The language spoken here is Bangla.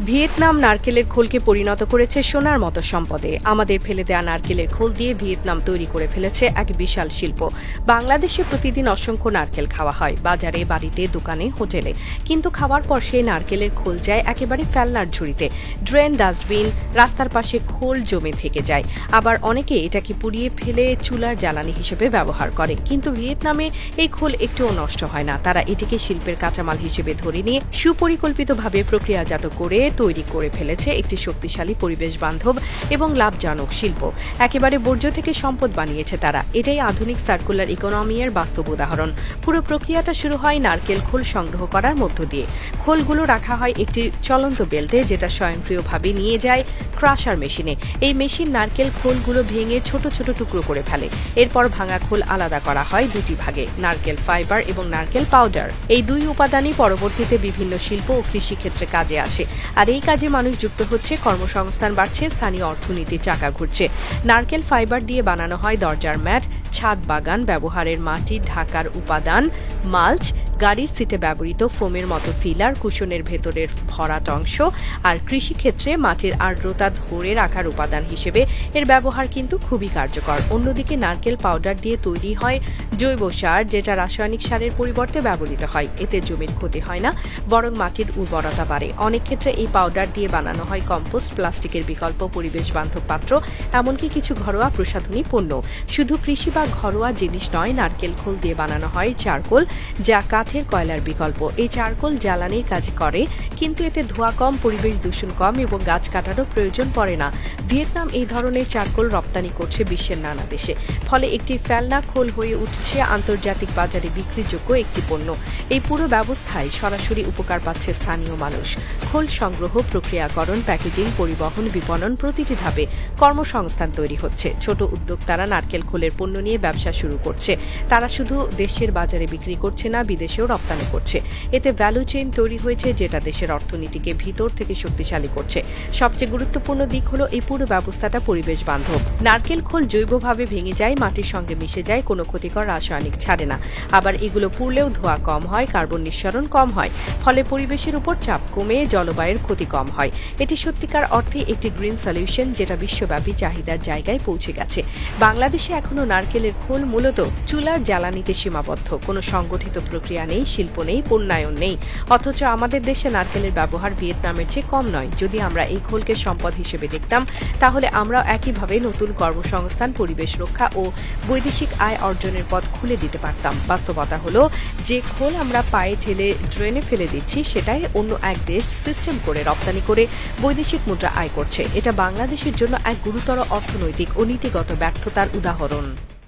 ভিয়েতনাম নারকেলের খোলকে পরিণত করেছে সোনার মতো সম্পদে। আমাদের ফেলে দেয়া নারকেলের খোল দিয়ে ভিয়েতনাম তৈরি করে ফেলেছে এক বিশাল শিল্প। বাংলাদেশে প্রতিদিন অসংখ্য নারকেল খাওয়া হয়। বাজারে, বাড়িতে, দোকানে, হোটেলে। কিন্তু খাওয়ার পর সেই নারকেলের খোল যায় একেবারে ফেলনার ঝুড়িতে। ড্রেন, ডাস্টবিন, রাস্তার পাশে খোল জমে থেকে যায়। আবার অনেকে এটাকে পুড়িয়ে ফেলে চুলার জ্বালানি হিসেবে ব্যবহার করে। কিন্তু ভিয়েতনামে এই খোল একটুও নষ্ট হয় না। তারা এটিকে শিল্পের কাঁচামাল হিসেবে ধরে নিয়ে সুপরিকল্পিতভাবে প্রক্রিয়াজাত করে তৈরি করে ফেলেছে একটি শক্তিশালী পরিবেশ বান্ধব এবং লাভজনক শিল্প। একেবারে বর্জ্য থেকে সম্পদ বানিয়েছে তারা। এটাই আধুনিক সার্কুলার ইকোনমি এর বাস্তব উদাহরণ। পুরো প্রক্রিয়াটা শুরু হয় নারকেল খোল সংগ্রহ করার মধ্য দিয়ে। খোলগুলো রাখা হয় একটি চলন্ত বেল্টে যেটা স্বয়ংক্রিয়ভাবে নিয়ে যায় ক্রাশার মেশিনে। এই মেশিন নারকেল খোলগুলো ভেঙে ছোট ছোট টুকরো করে ফেলে। এরপর ভাঙা খোল আলাদা করা হয় দুটি ভাগে, নারকেল ফাইবার এবং নারকেল পাউডার। এই দুই উপাদানই পরবর্তীতে বিভিন্ন শিল্প ও কৃষিক্ষেত্রে কাজে আসে। আর এই কাজে মানুষ যুক্ত হচ্ছে, কর্মসংস্থান বাড়ছে, স্থানীয় অর্থনীতির চাকা ঘুরছে। নারকেল ফাইবার দিয়ে বানানো হয় দরজার ম্যাট, ছাদ বাগান, ব্যবহারের মাটি, ঢাকার উপাদান, মালচ গাড়ির সিটে ব্যবহৃত ফোমের মতো ফিলার, কুশনের ভেতরের ভরাট অংশ আর কৃষিক্ষেত্রে মাটির আর্দ্রতা ধরে রাখার উপাদান হিসেবে এর ব্যবহার কিন্তু খুবই কার্যকর। অন্যদিকে নারকেল পাউডার দিয়ে তৈরি হয় জৈব সার, যেটা রাসায়নিক সারের পরিবর্তে ব্যবহৃত হয়। এতে জমির ক্ষতি হয় না, বরং মাটির উর্বরতা বাড়ে। অনেক ক্ষেত্রে এই পাউডার দিয়ে বানানো হয় কম্পোস্ট, প্লাস্টিকের বিকল্প পরিবেশ বান্ধব পাত্র, এমনকি কিছু ঘরোয়া প্রসাধনী পণ্য। শুধু কৃষি বা ঘরোয়া জিনিস নয়, নারকেল খোল দিয়ে বানানো হয় চারকোল, যা কাঠের কয়লার বিকল্প। এই চারকোল জ্বালানির কাজ করে, কিন্তু এতে ধোঁয়া কম, পরিবেশ দূষণ কম এবং গাছ কাটারও প্রয়োজন পড়ে না। ভিয়েতনাম এই ধরনের চারকোল রপ্তানি করছে বিশ্বের নানা দেশে। ফলে একটি ফেলনা খোল হয়ে উঠছে আন্তর্জাতিক বাজারে বিক্রিযোগ্য একটি পণ্য। এই পুরো ব্যবস্থায় সরাসরি উপকার পাচ্ছে স্থানীয় মানুষ। খোল সংগ্রহ, প্রক্রিয়াকরণ, প্যাকেজিং, পরিবহন, বিপণন প্রতিটি ধাপে কর্মসংস্থান তৈরি হচ্ছে। ছোট উদ্যোক্তারা নারকেল খোলের পণ্য নিয়ে ব্যবসা শুরু করছে। তারা শুধু দেশের বাজারে বিক্রি করছে না বিদেশেও রপ্তানি করছে। এতে ভ্যালু চেইন তৈরি হয়েছে যেটা দেশের অর্থনীতিকে ভিতর থেকে শক্তিশালী করছে। সবচেয়ে গুরুত্বপূর্ণ দিক হলো এই পুরো ব্যবস্থাটা পরিবেশ বান্ধব। নারকেল খোল জৈবভাবে ভেঙে যায়, মাটির সঙ্গে মিশে যায়, কোনো ক্ষতিকর রাসায়নিক ছাড়ে না। আবার এগুলো পুড়লেও ধোঁয়া কম হয়, কার্বন নিঃসরণ কম হয়। ফলে পরিবেশের উপর চাপ কমে, জলবায়ুর ক্ষতি কম হয়। এটি সত্যিকার অর্থে একটি গ্রিন সলিউশন যেটা বিশ্বব্যাপী চাহিদার জায়গায় পৌঁছে গেছে। বাংলাদেশে এখনও নারকেলের খোল মূলত চুলার জ্বালানিতে সীমাবদ্ধ। কোনো সংগঠিত প্রক্রিয়া নেই, শিল্প নেই, পণ্যায়ন নেই। অথচ আমাদের দেশে নারকেলের ব্যবহার ভিয়েতনামের চেয়ে কম নয়। যদি আমরা এই খোলকে সম্পদ হিসেবে দেখতাম, তাহলে আমরাও একইভাবে নতুন কর্মসংস্থান, পরিবেশ রক্ষা ও বৈদেশিক আয় অর্জনের পথ খুলে দিতে পারতাম। বাস্তবতা হলো, যে খোল আমরা পায়ে ঠেলে ড্রেনে ফেলে দিচ্ছি, সেটাই অন্য এক দেশ সিস্টেম করে রপ্তানি করে বৈদেশিক মুদ্রা আয় করছে। এটা বাংলাদেশের জন্য এক গুরুতর অর্থনৈতিক ও নীতিগত ব্যর্থতার উদাহরণ।